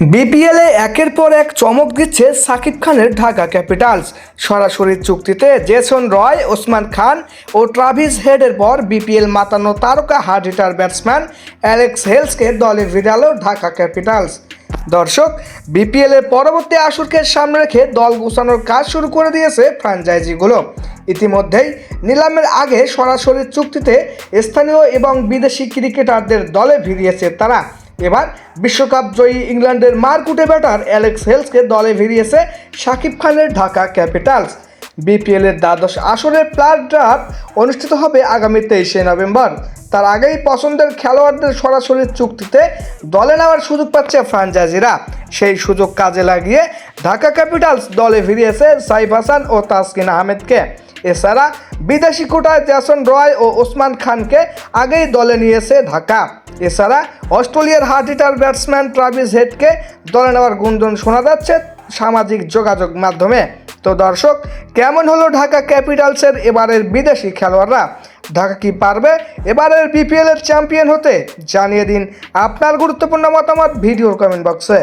বিপিএলে একের পর এক চমক দিচ্ছে সাকিব খানের ঢাকা ক্যাপিটালস। সরাসরি চুক্তিতে জেসন রয়, ওসমান খান ও ট্রাভিস হেডের পর বিপিএল মাতানো তারকা হার্ড হিটার ব্যাটসম্যান অ্যালেক্স হেলসকে দলে ভিড়ালো ঢাকা ক্যাপিটালস। দর্শক, বিপিএল এর পরবর্তী আসরকে সামনে রেখে দল গুছানোর কাজ শুরু করে দিয়েছে ফ্র্যাঞ্চাইজিগুলো। ইতিমধ্যেই নিলামের আগে সরাসরি চুক্তিতে স্থানীয় এবং বিদেশি ক্রিকেটারদের দলে ভিড়িয়েছে তারা। এবার বিশ্বকাপ জয়ী ইংল্যান্ডের মারকুটে ব্যাটার অ্যালেক্স হেলসকে দলে ভিড়িয়েছে শাকিব খানের ঢাকা ক্যাপিটালস। বিপিএল এর দ্বাদশ আসরের প্লার ড্রাফট অনুষ্ঠিত হবে আগামী তেইশে নভেম্বর। তার আগেই পছন্দের খেলোয়াড়দের সরাসরি চুক্তিতে দলে নেওয়ার সুযোগ পাচ্ছে ফ্রাঞ্চাইজিরা। সেই সুযোগ কাজে লাগিয়ে ঢাকা ক্যাপিটালস দলে ভিড়িয়েছে সাইফ হাসান ও তাসকিন আহমেদকে। এছাড়া বিদেশি কোটায় জ্যাসন রয় ও ওসমান খানকে আগেই দলে নিয়েছে ঢাকা। এছাড়া অস্ট্রেলিয়ার হার্ট হিটার ব্যাটসম্যান ট্রাভিস হেডকে দলে নেওয়ার গুঞ্জন শোনা যাচ্ছে সামাজিক যোগাযোগ মাধ্যমে। তো দর্শক, কেমন হলো ঢাকা ক্যাপিটালসের এবারের বিদেশি খেলোয়াড়রা? ঢাকা কি পারবে? এবারের বিপিএল এর চ্যাম্পিয়ন হতে জানিয়ে দিন আপনার গুরুত্বপূর্ণ মতামত ভিডিওর কমেন্ট বক্সে